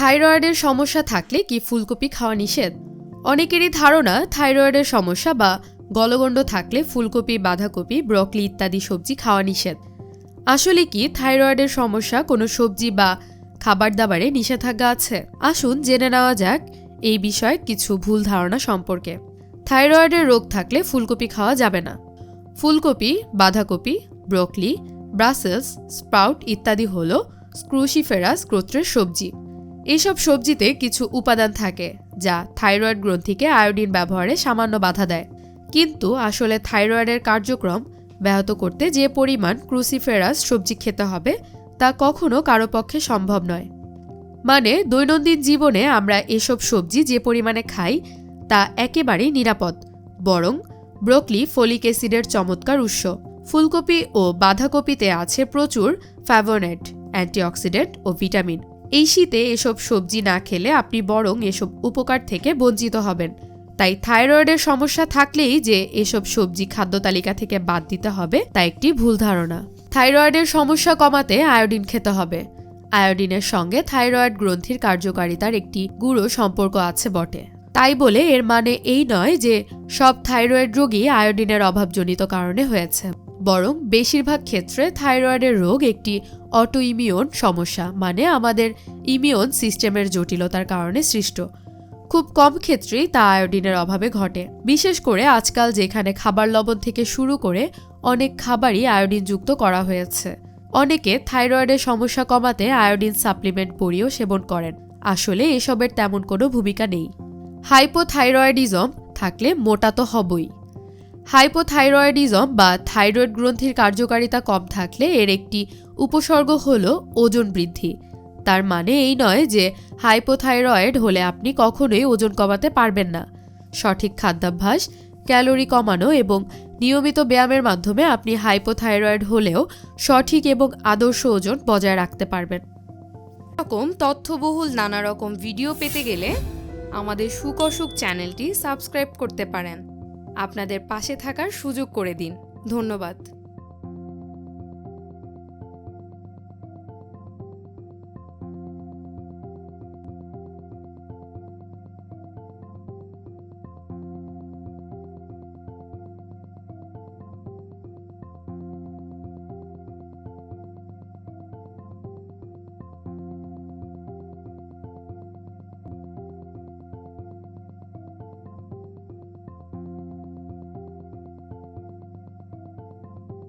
থাইরয়েডের সমস্যা থাকলে কি ফুলকপি খাওয়া নিষেধ? অনেকেরই ধারণা থাইরয়েডের সমস্যা বা গলগণ্ড থাকলে ফুলকপি, বাঁধাকপি, ব্রকলি ইত্যাদি সবজি খাওয়া নিষেধ। আসলে কি থাইরয়েডের সমস্যা কোনো সবজি বা খাবার দাবারে নিষেধাজ্ঞা আছে? আসুন জেনে নেওয়া যাক এই বিষয়ে কিছু ভুল ধারণা সম্পর্কে। থাইরয়েডের রোগ থাকলে ফুলকপি খাওয়া যাবে না। ফুলকপি, বাঁধাকপি, ব্রকলি, ব্রাসেলস, স্প্রাউট ইত্যাদি হল স্ক্রুশিফেরাস গোত্রের সবজি। এইসব সবজিতে কিছু উপাদান থাকে, যা থাইরয়েড গ্রন্থিকে আয়োডিন ব্যবহারে সামান্য বাধা দেয়। কিন্তু আসলে থাইরয়েডের কার্যক্রম ব্যাহত করতে যে পরিমাণ ক্রুসিফেরাস সবজি খেতে হবে, তা কখনো কারও পক্ষে সম্ভব নয়। মানে দৈনন্দিন জীবনে আমরা এসব সবজি যে পরিমাণে খাই, তা একেবারেই নিরাপদ, বরং ব্রোকলি ফলিক অ্যাসিডের চমৎকার উৎস। ফুলকপি ও বাঁধাকপিতে আছে প্রচুর ফ্যাভোনেট, অ্যান্টিঅক্সিডেন্ট ও ভিটামিন। এই শীতে এসব সবজি না খেলে আপনি বরং এসব উপকার থেকে বঞ্চিত হবেন। তাই থাইরয়েডের সমস্যা থাকলেই যে এসব সবজি খাদ্য তালিকা থেকে বাদ দিতে হবে, তা একটি ভুল ধারণা। থাইরয়েডের সমস্যা কমাতে আয়োডিন খেতে হবে। আয়োডিনের সঙ্গে থাইরয়েড গ্রন্থির কার্যকারিতার একটি গুঁড়ো সম্পর্ক আছে বটে। তাই বলে এর মানে এই নয় যে সব থাইরয়েড রোগী আয়োডিনের অভাবজনিত কারণে হয়েছে। বরং বেশিরভাগ ক্ষেত্রে থাইরয়েডের রোগ একটি অটোইমিউন সমস্যা মানে আমাদের ইমিউন সিস্টেমের জটিলতার কারণে সৃষ্ট। খুব কম ক্ষেত্রেই তা আয়োডিনের অভাবে ঘটে। বিশেষ করে আজকাল যেখানে খাবার লবণ থেকে শুরু করে অনেক খাবারই আয়োডিনযুক্ত করা হয়েছে। অনেকে থাইরয়েডের সমস্যা কমাতে আয়োডিন সাপ্লিমেন্ট পরিও সেবন করেন। আসলে এসবের তেমন কোনো ভূমিকা নেই। হাইপোথাইরয়েডিজম থাকলে মোটা তো হবই। হাইপোথাইরয়েডিজম বা থাইরয়েড গ্রন্থির কার্যকারিতা কম থাকলে এর একটি উপসর্গ হল ওজন বৃদ্ধি। তার মানে এই নয় যে হাইপোথাইরয়েড হলে আপনি কখনোই ওজন কমাতে পারবেন না। সঠিক খাদ্যাভ্যাস, ক্যালোরি কমানো এবং নিয়মিত ব্যায়ামের মাধ্যমে আপনি হাইপোথাইরয়েড হলেও সঠিক এবং আদর্শ ওজন বজায় রাখতে পারবেন। রকম তথ্যবহুল নানা রকম ভিডিও পেতে গেলে আমাদের সুকসুক চ্যানেলটি সাবস্ক্রাইব করতে পারেন। আপনাদের পাশে থাকার সুযোগ করে দিন। ধন্যবাদ।